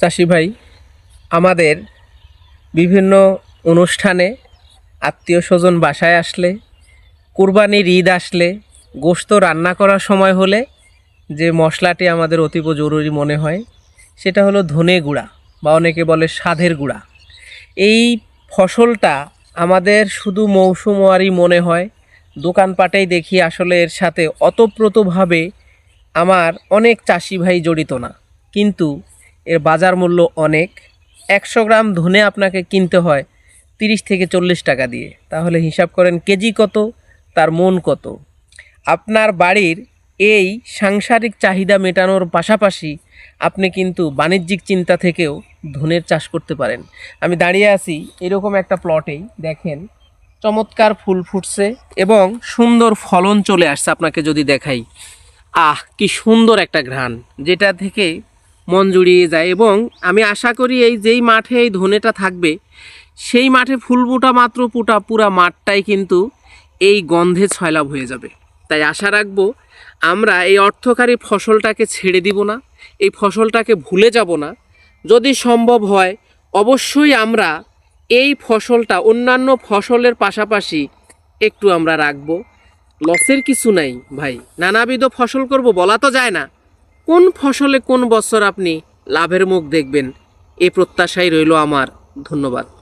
চাষি ভাই, আমাদের বিভিন্ন অনুষ্ঠানে আত্মীয় স্বজন বাসায় আসলে, কুরবানির ঈদ আসলে গোস্ত রান্না করার সময় হলে যে মশলাটি আমাদের অতীব জরুরি মনে হয়, সেটা হলো ধনে গুঁড়া বা অনেকে বলে সাধের গুঁড়া। এই ফসলটা আমাদের শুধু মৌসুমারি মনে হয়, দোকানপাটেই দেখি আসলে এর সাথে অতপ্রতভাবে আমার অনেক চাষি ভাই জড়িত না। কিন্তু এর বাজার মূল্য অনেক। একশো গ্রাম ধনে আপনাকে কিনতে হয় তিরিশ থেকে চল্লিশ টাকা দিয়ে। তাহলে হিসাব করেন কেজি কত, তার মন কত। আপনার বাড়ির এই সাংসারিক চাহিদা মেটানোর পাশাপাশি আপনি কিন্তু বাণিজ্যিক চিন্তা থেকেও ধনের চাষ করতে পারেন। আমি দাঁড়িয়ে আছি এরকম একটা প্লটেই, দেখেন। চমৎকার ফুল ফুটছে এবং সুন্দর ফলন চলে আসছে আপনাকে যদি দেখাই। আহ, কি সুন্দর একটা ঘ্রাণ। যেটা থেকে মন জুড়িয়ে যায় এবং আমি আশা করি এই যেই মাঠে এই ধনেটা থাকবে, সেই মাঠে ফুল ফুটা মাত্র পুটা পুরা মাঠটাই কিন্তু এই গন্ধে ছয়লাভ হয়ে যাবে। তাই আশা রাখব আমরা এই অর্থকারী ফসলটাকে ছেড়ে দিব না, এই ফসলটাকে ভুলে যাব না। যদি সম্ভব হয়, অবশ্যই আমরা এই ফসলটা অন্যান্য ফসলের পাশাপাশি একটু আমরা রাখব। লসের কিছু নাই ভাই। নানাবিধ ফসল করব, বলা তো যায় না। কোন ফসলে কোন বছর আপনি লাভের মুখ দেখবেন? এ প্রত্যাশাই রইল আমার। ধন্যবাদ।